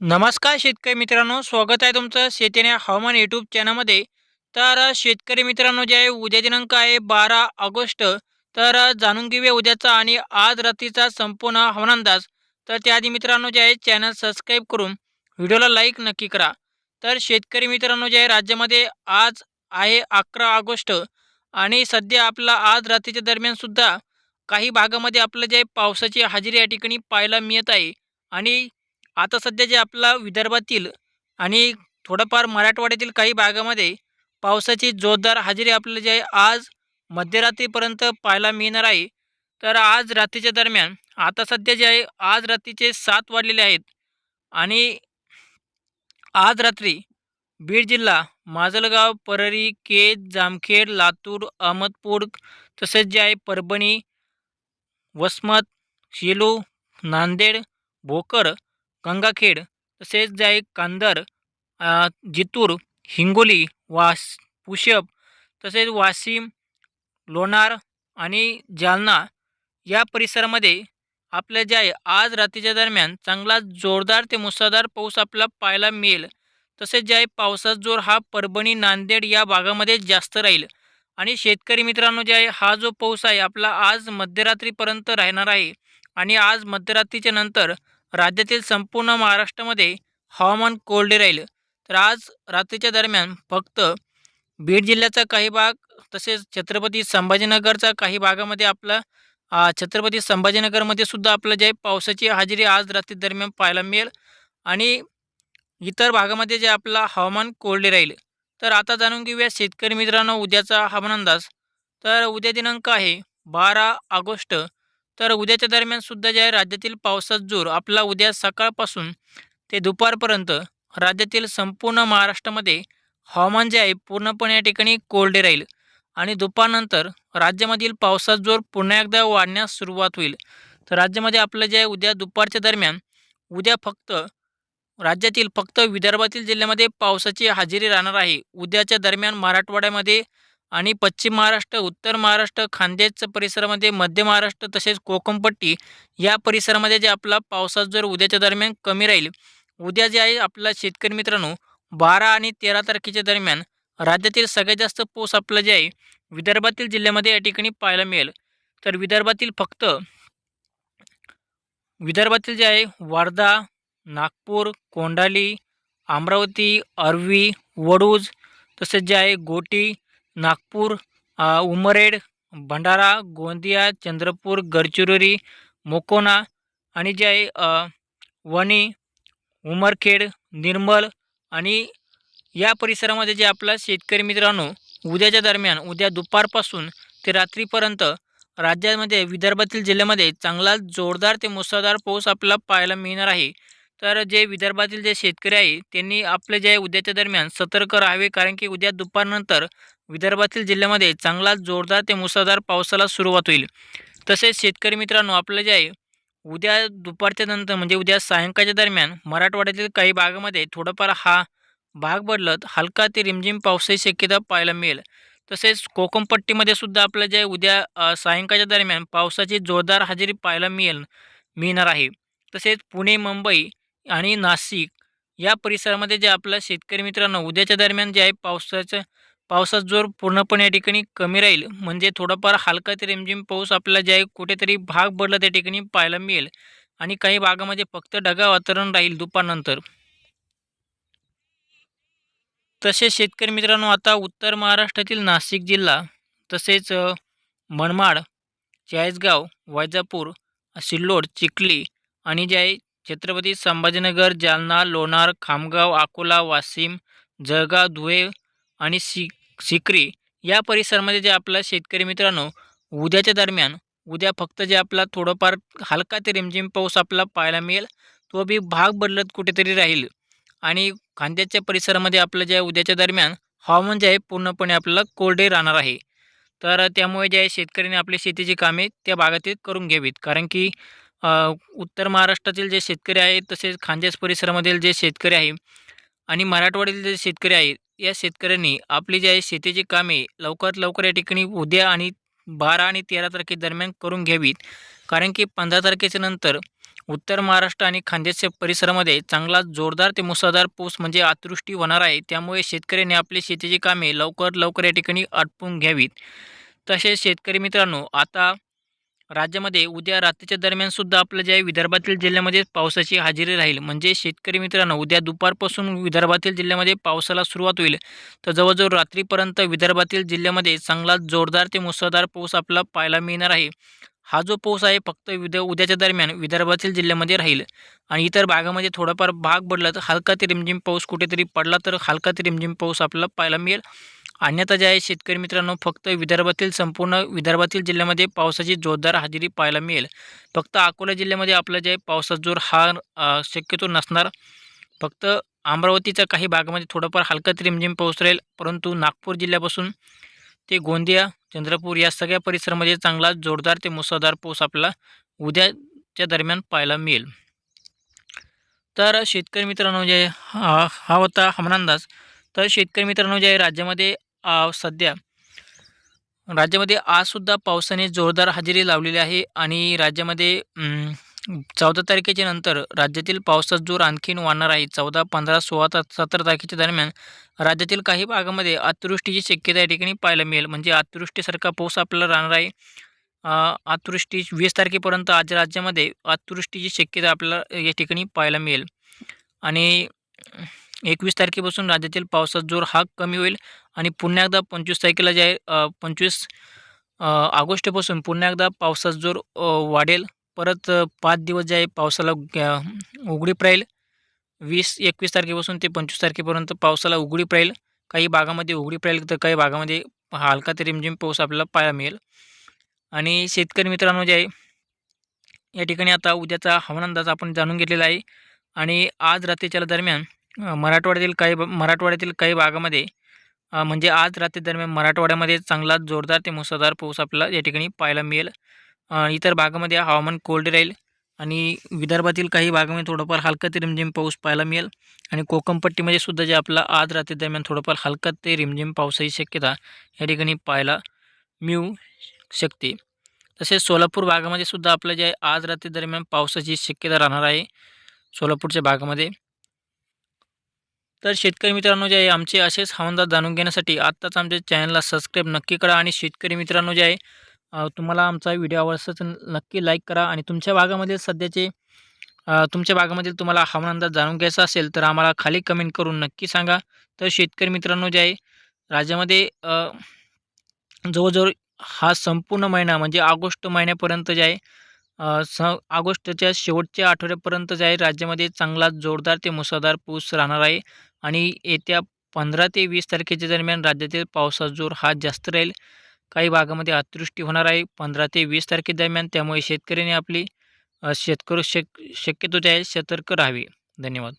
नमस्कार शेतकरी मित्रांनो स्वागत आहे तुमचं शेतीने हवामान यूट्यूब चॅनलमध्ये तर शेतकरी मित्रांनो जे आहे उद्या दिनांक आहे बारा ऑगस्ट. तर जाणून घेऊया उद्याचा आणि आज रात्रीचा संपूर्ण हवामान अंदाज. तर त्याआधी मित्रांनो जे आहे चॅनल सबस्क्राईब करून व्हिडिओला लाईक नक्की करा. तर शेतकरी मित्रांनो जे आहे राज्यामध्ये आज आहे अकरा ऑगस्ट. आणि सध्या आपला आज रात्रीच्या दरम्यानसुद्धा काही भागामध्ये आपलं जे आहे पावसाची हजेरी या ठिकाणी पाहायला मिळत आहे. आणि आता सध्या जे आपला विदर्भातील आणि थोडंफार मराठवाड्यातील काही भागामध्ये पावसाची जोरदार हजेरी आपल्याला जे आहे आज मध्यरात्रीपर्यंत पाहायला मिळणार आहे. तर आज रात्रीच्या दरम्यान आता सध्या जे आहे आज रात्रीचे सात वाढलेले आहेत. आणि आज रात्री बीड जिल्हा माजलगाव परळी केज जामखेड लातूर अहमदपूर तसेच जे आहे परभणी वसमत शेलू नांदेड भोकर गंगाखेड तसेच जे आहे कांदर जितूर हिंगोली वास पुशप तसेच वाशिम लोणार आणि जालना या परिसरामध्ये आपल्या ज्या आहे आज रात्रीच्या दरम्यान चांगला जोरदार ते मुसळधार पाऊस आपल्याला पाहायला मिळेल. तसेच जे आहे पावसाचा जोर हा परभणी नांदेड या भागामध्ये जास्त राहील. आणि शेतकरी मित्रांनो जे आहे हा जो पाऊस आहे आपला आज मध्यरात्रीपर्यंत राहणार आहे. आणि आज मध्यरात्रीच्या नंतर राज्यातील संपूर्ण महाराष्ट्रामध्ये हवामान कोरडे राहील. तर आज रात्रीच्या दरम्यान फक्त बीड जिल्ह्याचा काही भाग तसेच छत्रपती संभाजीनगरचा काही भागामध्ये आपला छत्रपती संभाजीनगरमध्ये सुद्धा आपलं जे पावसाची हजेरी आज रात्री दरम्यान पाहायला मिळेल. आणि इतर भागामध्ये जे आपला हवामान कोरडे राहील. तर आता जाणून घेऊया शेतकरी मित्रांनो उद्याचा हवामान अंदाज. तर उद्या दिनांक आहे बारा ऑगस्ट तर उद्याच्या दरम्यान सुद्धा जे आहे राज्यातील पावसाचा जोर आपला उद्या सकाळपासून ते दुपारपर्यंत राज्यातील संपूर्ण महाराष्ट्रामध्ये हवामान जे आहे पूर्णपणे या ठिकाणी कोरडे राहील. आणि दुपारनंतर राज्यामधील पावसाचा जोर पुन्हा एकदा वाढण्यास सुरुवात होईल. तर राज्यामध्ये आपलं जे आहे उद्या दुपारच्या दरम्यान उद्या फक्त राज्यातील फक्त विदर्भातील जिल्ह्यामध्ये पावसाची हजेरी राहणार आहे. उद्याच्या दरम्यान मराठवाड्यामध्ये आणि पश्चिम महाराष्ट्र उत्तर महाराष्ट्र खानदेश परिसरामध्ये मध्य महाराष्ट्र तसेच कोकमपट्टी या परिसरामध्ये जे आपला पावसाचा जर उद्याच्या दरम्यान कमी राहील. उद्या जे आहे आपला शेतकरी मित्रांनो बारा आणि तेरा तारखेच्या दरम्यान राज्यातील सगळ्यात जास्त पाऊस आपला जे आहे विदर्भातील जिल्ह्यामध्ये या ठिकाणी पाहायला मिळेल. तर विदर्भातील फक्त विदर्भातील जे आहे वर्धा नागपूर कोंडाली अमरावती अरवी वडूज तसेच जे आहे गोटी नागपूर उमरेड भंडारा गोंदिया चंद्रपूर गडचिरोली मोकोना आणि जे आहे वणी उमरखेड निर्मल आणि या परिसरामध्ये जे आपला शेतकरी मित्रांनो उद्याच्या दरम्यान उद्या दुपारपासून ते रात्रीपर्यंत राज्यामध्ये विदर्भातील जिल्ह्यामध्ये चांगला जोरदार ते मुसळधार पाऊस आपल्याला पाहायला मिळणार आहे. तर जे विदर्भातील जे शेतकरी आहे त्यांनी आपले जे आहे उद्याच्या दरम्यान सतर्क राहावे कारण की उद्या दुपारनंतर विदर्भातील जिल्ह्यामध्ये चांगला जोरदार ते मुसळधार पावसाला सुरुवात होईल. तसेच शेतकरी मित्रांनो आपलं जे आहे उद्या दुपारच्या नंतर म्हणजे उद्या सायंकाळच्या दरम्यान मराठवाड्यातील काही भागामध्ये थोडंफार हा भाग बदलत हलका ते रिमझिम पावसाची शक्यता पाहायला मिळेल. तसेच कोकणपट्टीमध्ये सुद्धा आपलं जे आहे उद्या सायंकाळच्या दरम्यान पावसाची जोरदार हजेरी पाहायला मिळेल मिळणार आहे. तसेच पुणे मुंबई आणि नाशिक या परिसरामध्ये जे आपल्या शेतकरी मित्रांनो उद्याच्या दरम्यान जे आहे पावसाचं पावसाचा जोर पूर्णपणे या ठिकाणी कमी राहील. म्हणजे थोडाफार हलका ते रिमझिम पाऊस आपल्याला जे आहे कुठेतरी भाग भरला त्या ठिकाणी पाहायला मिळेल. आणि काही भागामध्ये फक्त ढगा वातावरण राहील दुपारनंतर. तसेच शेतकरी मित्रांनो आता उत्तर महाराष्ट्रातील नाशिक जिल्हा तसेच मनमाड चाळीसगाव वैजापूर सिल्लोड चिखली आणि जे आहे छत्रपती संभाजीनगर जालना लोणार खामगाव अकोला वाशिम जळगाव धुळे आणि सी सिकरी या परिसरामध्ये जे आपला शेतकरी मित्रांनो उद्याच्या दरम्यान उद्या फक्त जे आपला थोडंफार हलका ते रिमझिम पाऊस आपला पाहायला मिळेल तो बी भाग बदलत कुठेतरी राहील. आणि खांद्याच्या परिसरामध्ये आपलं जे आहे उद्याच्या दरम्यान हवामान जे आहे पूर्णपणे आपल्याला कोरडे राहणार आहे. तर त्यामुळे जे आहे शेतकऱ्यांनी आपली शेतीची कामे त्या भागातील करून घ्यावीत. कारण की उत्तर महाराष्ट्रातील जे शेतकरी आहेत तसेच खांद्याच परिसरामधील जे शेतकरी आहे आणि मराठवाड्यातील जे शेतकरी आहेत या शेतकऱ्यांनी आपली जी आहे शेतीची कामे लवकरात लवकर या ठिकाणी उद्या आणि बारा आणि तेरा तारखेदरम्यान करून घ्यावीत. कारण की पंधरा तारखेच्या नंतर उत्तर महाराष्ट्र आणि खानदेश परिसरामध्ये चांगला जोरदार ते मुसळधार पाऊस म्हणजे अतिवृष्टी होणार आहे. त्यामुळे शेतकऱ्यांनी आपली शेतीची कामे लवकर लवकर या ठिकाणी आटपून घ्यावीत. तसेच शेतकरी मित्रांनो आता राज्यामध्ये उद्या रात्रीच्या दरम्यान सुद्धा आपलं जे आहे विदर्भातील जिल्ह्यामध्ये पावसाची हजेरी राहील. म्हणजे शेतकरी मित्रांनो उद्या दुपारपासून विदर्भातील जिल्ह्यामध्ये पावसाला सुरुवात होईल. तर जवळजवळ रात्रीपर्यंत विदर्भातील जिल्ह्यामध्ये चांगला जोरदार ते मुसळधार पाऊस आपला पाहायला मिळणार आहे. हा जो पाऊस आहे फक्त विद उद्याच्या दरम्यान विदर्भातील जिल्ह्यामध्ये राहील. आणि इतर भागामध्ये थोडाफार भाग पडला तर हलका ते रिमझिम पाऊस कुठेतरी पडला तर हलका ते रिमझिम पाऊस आपल्याला पाहायला मिळेल. अन्यथा जे आहे शेतकरी मित्रांनो फक्त विदर्भातील संपूर्ण विदर्भातील जिल्ह्यामध्ये पावसाची जोरदार हजेरी पाहायला मिळेल. फक्त अकोला जिल्ह्यामध्ये आपलं जे आहे पावसाचा जोर हा शक्यतो नसणार. फक्त अमरावतीच्या काही भागामध्ये थोडंफार हलका रिमझिम म्हणजे पाऊस राहील परंतु नागपूर जिल्ह्यापासून ते गोंदिया चंद्रपूर या सगळ्या परिसरामध्ये चांगला जोरदार ते मुसळधार पाऊस आपल्याला उद्याच्या दरम्यान पाहायला मिळेल. तर शेतकरी मित्रांनो जे हा हा होता हवामान अंदाज तर शेतकरी मित्रांनो जे राज्यामध्ये सध्या राज्यामध्ये आजसुद्धा पावसाने जोरदार हजेरी लावलेली आहे आणि राज्यामध्ये चौदा तारखेच्या नंतर राज्यातील पावसाचा जोर आणखीन वाढणार आहे. चौदा पंधरा सोळा ता सतरा तारखेच्या दरम्यान राज्यातील काही भागामध्ये अतिवृष्टीची शक्यता या ठिकाणी पाहायला मिळेल. म्हणजे अतिवृष्टीसारखा पाऊस आपल्याला राहणार आहे. अतिवृष्टी वीस तारखेपर्यंत आज राज्यामध्ये अतिवृष्टीची शक्यता आपल्याला या ठिकाणी पाहायला मिळेल. आणि एकवीस तारखेपासून राज्यातील पावसाचा जोर हा कमी होईल. आणि पुन्हा एकदा पंचवीस तारखेला जे आहे पंचवीस ऑगस्टपासून पुन्हा एकदा पावसाचा जोर वाढेल. परत पाच दिवस जे आहे पावसाला उघडीप राहील. वीस एकवीस तारखेपासून ते पंचवीस तारखेपर्यंत पावसाला उघडीप राहील. काही भागामध्ये उघडीप राहील तर काही भागामध्ये हलका ते रिमझिम पाऊस आपल्याला पाहायला मिळेल. आणि शेतकरी मित्रांनो जे आहे या ठिकाणी आता उद्याचा हवामान अंदाज आपण जाणून घेतलेला आहे. आणि आज रात्रीच्या दरम्यान मराठवाड्यातील काही मराठवाड्यातील काही भागामध्ये म्हणजे आज रात्री दरम्यान मराठवाड्यामध्ये चांगला जोरदार ते मुसळधार पाऊस आपल्याला या ठिकाणी पाहायला मिळेल. इतर भागामध्ये हवामान कोल्ड राहील आणि विदर्भातील काही भागामध्ये थोडंफार हलका ते रिमझिम पाऊस पाहायला मिळेल. आणि कोकणपट्टीमध्ये सुद्धा जे आपला आज रात्री दरम्यान थोडंफार हलका ते रिमझिम पावसाची शक्यता या ठिकाणी पाहायला मिळू शकते. तसेच सोलापूर भागामध्ये सुद्धा आपलं जे आज रात्री दरम्यान पावसाची शक्यता राहणार आहे सोलापूरच्या भागामध्ये. तर शेतकरी मित्रांनो जे आहे आमचे असेच हवानदार जाणून घेण्यासाठी आत्ताच आमच्या चॅनलला सबस्क्राईब नक्की करा आणि शेतकरी मित्रांनो जे आहे तुम्हाला आमचा व्हिडिओ आवडतं नक्की लाईक करा आणि तुमच्या भागामधील सध्याचे तुमच्या भागामधील तुम्हाला हवामान अंदाज जाणून घ्यायचा असेल तर आम्हाला खाली कमेंट करून नक्की सांगा. तर शेतकरी मित्रांनो जे आहे राज्यामध्ये जवळजवळ हा संपूर्ण महिना म्हणजे ऑगस्ट महिन्यापर्यंत जे आहे स ऑगस्टच्या शेवटच्या आठवड्यापर्यंत जे आहे राज्यामध्ये चांगला जोरदार ते मुसळधार पाऊस राहणार आहे. आणि येत्या पंधरा ते वीस तारखेच्या दरम्यान राज्यातील पावसाचा जोर हा जास्त राहील. काही भागामध्ये अतिवृष्टी होणार आहे. पंधरा ते वीस तारखेदरम्यान त्यामुळे शेतकऱ्यांनी आपली शेतकरी शक शक्यतो जे आहे सतर्क राहावे. धन्यवाद.